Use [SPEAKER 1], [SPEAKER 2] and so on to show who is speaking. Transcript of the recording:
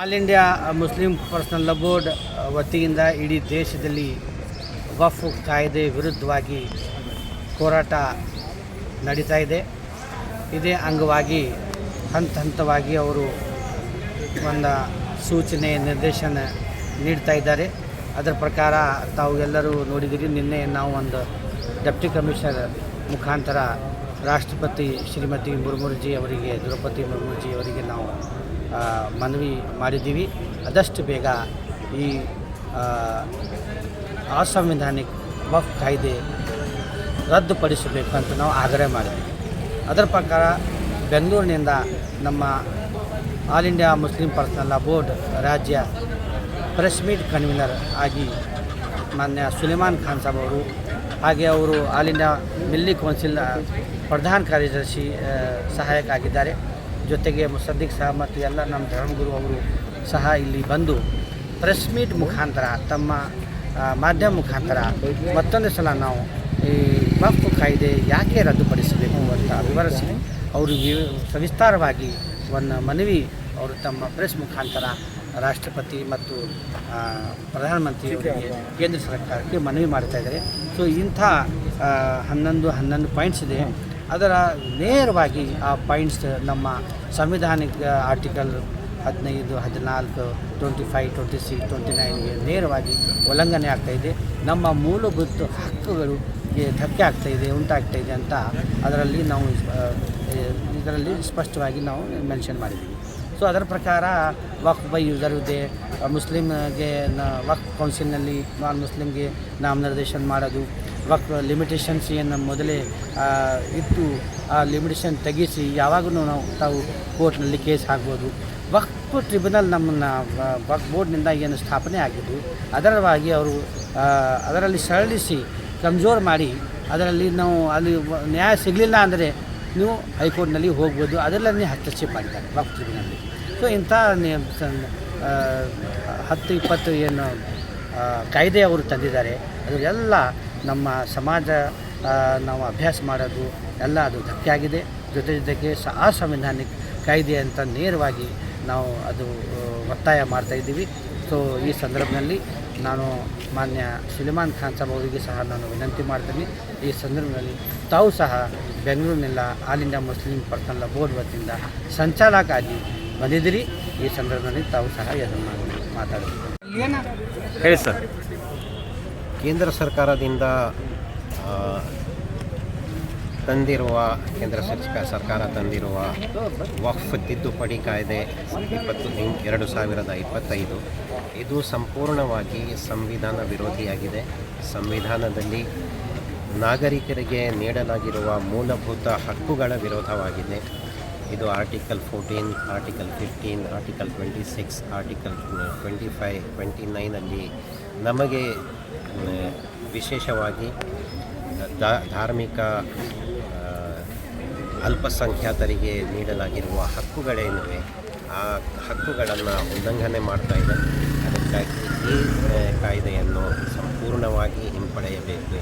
[SPEAKER 1] All India Muslim personal board ವತಿಯಿಂದ ಇಡೀ ದೇಶದಲ್ಲಿ ವಫ್ ಕಾಯ್ದೆ ವಿರುದ್ಧವಾಗಿ ಹೋರಾಟ ನಡೀತಾ ಇದೆ. ಇದೇ ಅಂಗವಾಗಿ ಹಂತ ಹಂತವಾಗಿ ಅವರು ಒಂದು ಸೂಚನೆ, ನಿರ್ದೇಶನ ನೀಡ್ತಾ ಇದ್ದಾರೆ. ಅದರ ಪ್ರಕಾರ ತಾವು ಎಲ್ಲರೂ ನೋಡಿದಿರಿ, ನಿನ್ನೆ ನಾವು ಒಂದು ಡೆಪ್ಟಿ ಕಮಿಷನರ್ ಮುಖಾಂತರ ರಾಷ್ಟ್ರಪತಿ ಶ್ರೀಮತಿ ಮುರ್ಮುರ್ಜಿ ಅವರಿಗೆ, ದ್ರೌಪದಿ ಮುರ್ಮುರ್ಜಿ ಅವರಿಗೆ ನಾವು ಮನವಿ ಮಾಡಿದ್ದೀವಿ. ಆದಷ್ಟು ಬೇಗ ಈ ಅಸಂವಿಧಾನಿಕ ವಫ್ ಕಾಯ್ದೆ ರದ್ದುಪಡಿಸಬೇಕು ಅಂತ ನಾವು ಆಗ್ರಹ ಮಾಡಿದ್ದೀವಿ. ಅದರ ಪ್ರಕಾರ ಬೆಂಗಳೂರಿನಿಂದ ನಮ್ಮ all India Muslim personal board ರಾಜ್ಯ ಪ್ರೆಸ್ ಮೀಟ್ ಕನ್ವೀನರ್ ಆಗಿ ಮಾನ್ಯ ಸುಲೇಮಾನ್ ಖಾನ್ ಸಾಬ್ ಅವರು, ಹಾಗೆ ಅವರು ಆಲ್ ಇಂಡಿಯಾ ಮಿಲ್ಲಿ ಕೌನ್ಸಿಲ್ ಪ್ರಧಾನ ಕಾರ್ಯದರ್ಶಿ ಸಹಾಯಕ ಆಗಿದ್ದಾರೆ. ಜೊತೆಗೆ ಮುಸದ್ದಿಕ್ ಸಹ ಮತ್ತು ಎಲ್ಲ ನಮ್ಮ ಧರ್ಮಗುರು ಅವರು ಸಹ ಇಲ್ಲಿ ಬಂದು ಪ್ರೆಸ್ ಮೀಟ್ ಮುಖಾಂತರ ತಮ್ಮ ಮಾಧ್ಯಮ ಮುಖಾಂತರ ಮತ್ತೊಂದು ಸಲ ನಾವು ಈ ವಕ್ಫ್ ಕಾಯ್ದೆ ಯಾಕೆ ರದ್ದುಪಡಿಸಬೇಕು ಅಂತ ವಿವರಿಸಿ ಅವರು ವಿ- ಸವಿಸ್ತಾರವಾಗಿ ಒಂದು ಮನವಿ ಅವರು ತಮ್ಮ ಪ್ರೆಸ್ ಮುಖಾಂತರ ರಾಷ್ಟ್ರಪತಿ ಮತ್ತು ಪ್ರಧಾನಮಂತ್ರಿ ಅವರಿಗೆ ಕೇಂದ್ರ ಸರ್ಕಾರಕ್ಕೆ ಮನವಿ ಮಾಡ್ತಾ ಇದ್ದಾರೆ. ಸೊ ಇಂಥ ಹನ್ನೊಂದು ಹನ್ನೊಂದು ಪಾಯಿಂಟ್ಸ್ ಇದೆ. ಅದರ ನೇರವಾಗಿ ಆ ಪಾಯಿಂಟ್ಸ್ ನಮ್ಮ ಸಂವಿಧಾನಿಕ ಆರ್ಟಿಕಲ್ ಹದಿನೈದು, ಹದಿನಾಲ್ಕು twenty five twenty six twenty ನೈನ್ಗೆ ನೇರವಾಗಿ ಉಲ್ಲಂಘನೆ ಆಗ್ತಾಯಿದೆ ನಮ್ಮ ಮೂಲಭೂತ ಹಕ್ಕುಗಳಿಗೆ ಧಕ್ಕೆ ಆಗ್ತಾಯಿದೆ ಉಂಟಾಗ್ತಾಯಿದೆ ಉಂಟಾಗ್ತಾ ಅಂತ ಅದರಲ್ಲಿ ನಾವು ಇದರಲ್ಲಿ ಸ್ಪಷ್ಟವಾಗಿ ನಾವು ಮೆನ್ಷನ್ ಮಾಡಿದ್ದೀವಿ. ಸೊ ಅದರ ಪ್ರಕಾರ ವಕ್ ಬೈ ಯೂಸರ್ ಇದೆ. ಮುಸ್ಲಿಮ್ಗೆ ನ ವಕ್ ಕೌನ್ಸಿಲ್ನಲ್ಲಿ ನಾನ್ ಮುಸ್ಲಿಮ್ಗೆ ನಾಮನಿರ್ದೇಶನ ಮಾಡೋದು. ವಕ್ ಲಿಮಿಟೇಷನ್ಸ್ ಏನು ಮೊದಲೇ ಇತ್ತು. ಆ ಲಿಮಿಟೇಷನ್ ತೆಗೆಸಿ ಯಾವಾಗಲೂ ನಾವು ತಾವು ಕೋರ್ಟ್ನಲ್ಲಿ ಕೇಸ್ ಆಗ್ಬೋದು ವಕ್ಫ್ ಟ್ರಿಬ್ಯುನಲ್ ನಮ್ಮನ್ನು ವಕ್ ಬೋರ್ಡ್ನಿಂದ ಏನು ಸ್ಥಾಪನೆ ಆಗಿದ್ದು ಅದರವಾಗಿ ಅವರು ಅದರಲ್ಲಿ ಸರಳಿಸಿ ಕಮ್ಜೋರ್ ಮಾಡಿ, ಅದರಲ್ಲಿ ನಾವು ಅಲ್ಲಿ ನ್ಯಾಯ ಸಿಗಲಿಲ್ಲ ಅಂದರೆ ನೀವು ಹೈಕೋರ್ಟ್ನಲ್ಲಿ ಹೋಗ್ಬೋದು, ಅದೆಲ್ಲನೇ ಹಸ್ತಕ್ಷೇಪ ಮಾಡಿದ್ದಾರೆ ಟ್ರಿಬ್ಯುನಲ್ ಸೊ ಇಂಥ ಹತ್ತು, ಇಪ್ಪತ್ತು ಏನು ಕಾಯ್ದೆ ಅವರು ತಂದಿದ್ದಾರೆ. ಅದೆಲ್ಲ ನಮ್ಮ ಸಮಾಜ ನಾವು ಅಭ್ಯಾಸ ಮಾಡೋದು, ಎಲ್ಲ ಅದು ಧಕ್ಕೆ ಆಗಿದೆ. ಜೊತೆ ಜೊತೆಗೆ ಸ ಅಸಂವಿಧಾನಿಕ ಕಾಯ್ದೆ ಅಂತ ನೇರವಾಗಿ ನಾವು ಅದು ಒತ್ತಾಯ ಮಾಡ್ತಾ ಇದ್ದೀವಿ. ಸೊ ಈ ಸಂದರ್ಭದಲ್ಲಿ ನಾನು ಮಾನ್ಯ ಸುಲಿಮಾನ್ ಖಾನ್ ಸಾಬ್ ಅವರಿಗೆ ಸಹ ನಾನು ವಿನಂತಿ ಮಾಡ್ತೀನಿ. ಈ ಸಂದರ್ಭದಲ್ಲಿ ತಾವು ಸಹ ಬೆಂಗಳೂರಿನಿಂದ all India Muslim personal board ವತಿಯಿಂದ ಸಂಚಾಲಕ ಆಗಿ ಬಂದಿದ್ದೀರಿ. ಈ ಸಂದರ್ಭದಲ್ಲಿ ತಾವು ಸಹ ಇದನ್ನು ಮಾತಾಡಬೇಕು
[SPEAKER 2] ಹೇಳಿ ಸರ್.
[SPEAKER 3] ಕೇಂದ್ರ ಸರ್ಕಾರದಿಂದ ತಂದಿರುವ ಕೇಂದ್ರ ಸರ್ಕಾರ ಸರ್ಕಾರ ತಂದಿರುವ ವಕ್ಫ್ ತಿದ್ದುಪಡಿ ಕಾಯ್ದೆ ಇಪ್ಪತ್ತು ಎರಡು ಸಾವಿರದ ಇಪ್ಪತ್ತೈದು. ಇದು ಸಂಪೂರ್ಣವಾಗಿ ಸಂವಿಧಾನ ವಿರೋಧಿಯಾಗಿದೆ. ಸಂವಿಧಾನದಲ್ಲಿ ನಾಗರಿಕರಿಗೆ ನೀಡಲಾಗಿರುವ ಮೂಲಭೂತ ಹಕ್ಕುಗಳ ವಿರೋಧವಾಗಿದೆ. ಇದು article fourteen, article fifteen, article twenty six, article twenty five, twenty ನೈನಲ್ಲಿ ನಮಗೆ ವಿಶೇಷವಾಗಿ ಧಾರ್ಮಿಕ ಅಲ್ಪಸಂಖ್ಯಾತರಿಗೆ ನೀಡಲಾಗಿರುವ ಹಕ್ಕುಗಳೇನಿವೆ ಆ ಹಕ್ಕುಗಳನ್ನು ಉಲ್ಲಂಘನೆ ಮಾಡ್ತಾ ಇದೆ. ಅದಕ್ಕಾಗಿ ಈ ಕಾಯ್ದೆಯನ್ನು ಸಂಪೂರ್ಣವಾಗಿ ಹಿಂಪಡೆಯಬೇಕು